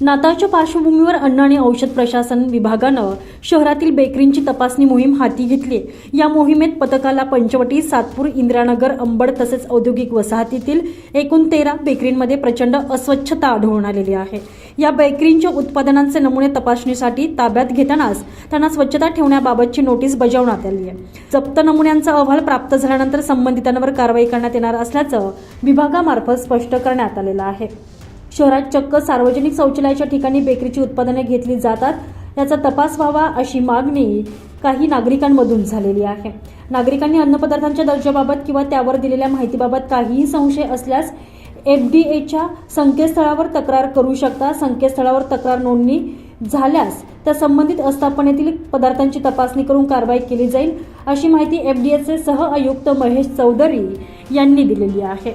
नाताळच्या पार्श्वभूमीवर अन्न आणि औषध प्रशासन विभागानं शहरातील बेकरींची तपासणी मोहीम हाती घेतली. या मोहिमेत पथकाला पंचवटी सातपूर इंदिरानगर अंबड तसेच औद्योगिक वसाहतीतील एकूण तेरा बेकरींमध्ये प्रचंड अस्वच्छता आढळून आलेली आहे. या बेकरींच्या उत्पादनांचे नमुने तपासणीसाठी ताब्यात घेतानाच त्यांना स्वच्छता ठेवण्याबाबतची नोटीस बजावण्यात आली आहे. जप्त नमुन्यांचा अहवाल प्राप्त झाल्यानंतर संबंधितांवर कारवाई करण्यात येणार असल्याचं विभागामार्फत स्पष्ट करण्यात आलेलं आहे. शहरात चक्क सार्वजनिक शौचालयाच्या ठिकाणी बेकरीची उत्पादने घेतली जातात. याचा तपास व्हावा अशी मागणी काही नागरिकांमधून झालेली आहे. नागरिकांनी अन्नपदार्थांच्या दर्जाबाबत किंवा त्यावर दिलेल्या माहितीबाबत काहीही संशय असल्यास एफ डी एच्या संकेतस्थळावर तक्रार करू शकता. संकेतस्थळावर तक्रार नोंदणी झाल्यास त्या संबंधित आस्थापनेतील पदार्थांची तपासणी करून कारवाई केली जाईल अशी माहिती एफ डी एचे सह आयुक्त महेश चौधरी यांनी दिलेली आहे.